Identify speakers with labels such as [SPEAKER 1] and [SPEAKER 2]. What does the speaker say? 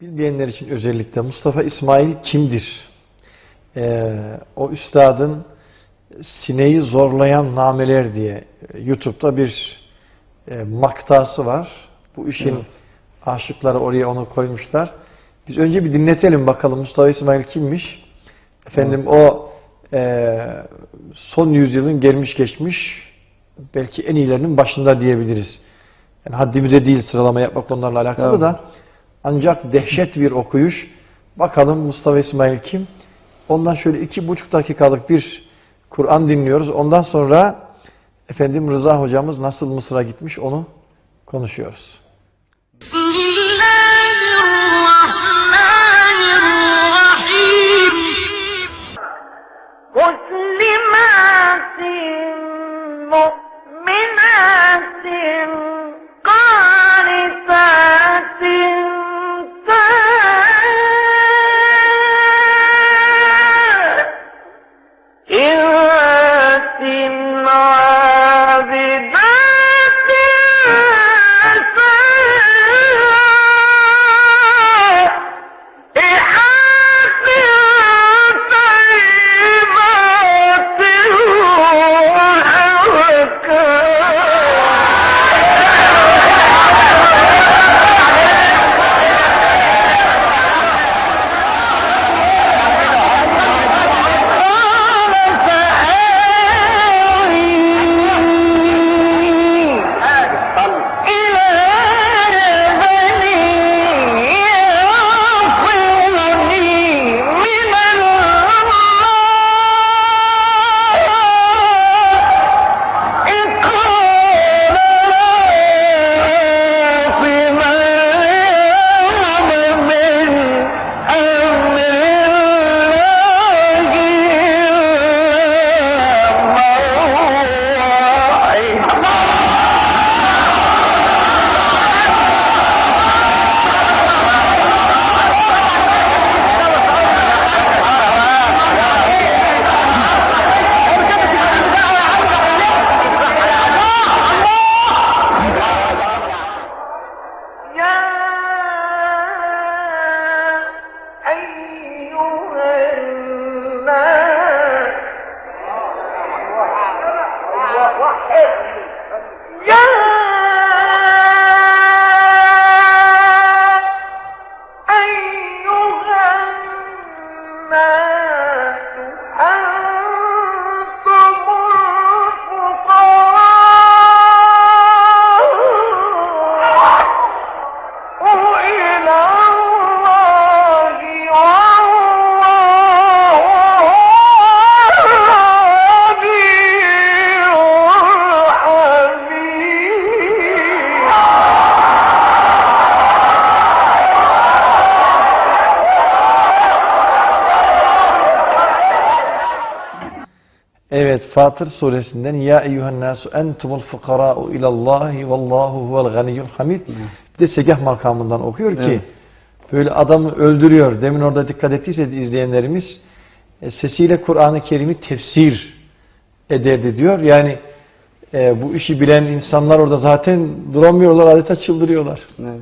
[SPEAKER 1] Bilmeyenler için özellikle Mustafa İsmail kimdir? Ee, o üstadın sineği zorlayan nameler diye e, YouTube'da bir e, maktası var. Bu işin aşıkları oraya onu koymuşlar. Biz önce bir dinletelim bakalım Mustafa İsmail kimmiş? Efendim o e, son yüzyılın gelmiş geçmiş belki en iyilerinin başında diyebiliriz. Yani haddimize değil sıralama yapmak onlarla alakalı
[SPEAKER 2] Tamam.
[SPEAKER 1] da ancak dehşet bir okuyuş. Bakalım Mustafa İsmail kim? Ondan şöyle iki buçuk dakikalık bir Kur'an dinliyoruz. Ondan sonra efendim Rıza hocamız nasıl Mısır'a gitmiş onu konuşuyoruz.
[SPEAKER 3] بسم الله الرحمن الرحيم مسلمات مؤمنات
[SPEAKER 1] Evet Fatır suresinden Ya eyyühen nasu entumul fukara'u ilallahi vallahu huvel ganiyyul hamid. Bir de segah makamından okuyor ki
[SPEAKER 2] Evet.
[SPEAKER 1] böyle adamı öldürüyor. Demin orada dikkat ettiyse izleyenlerimiz e, sesiyle Kur'an-ı Kerim'i tefsir ederdi diyor. Yani e, bu işi bilen insanlar orada zaten duramıyorlar adeta çıldırıyorlar.
[SPEAKER 2] Evet.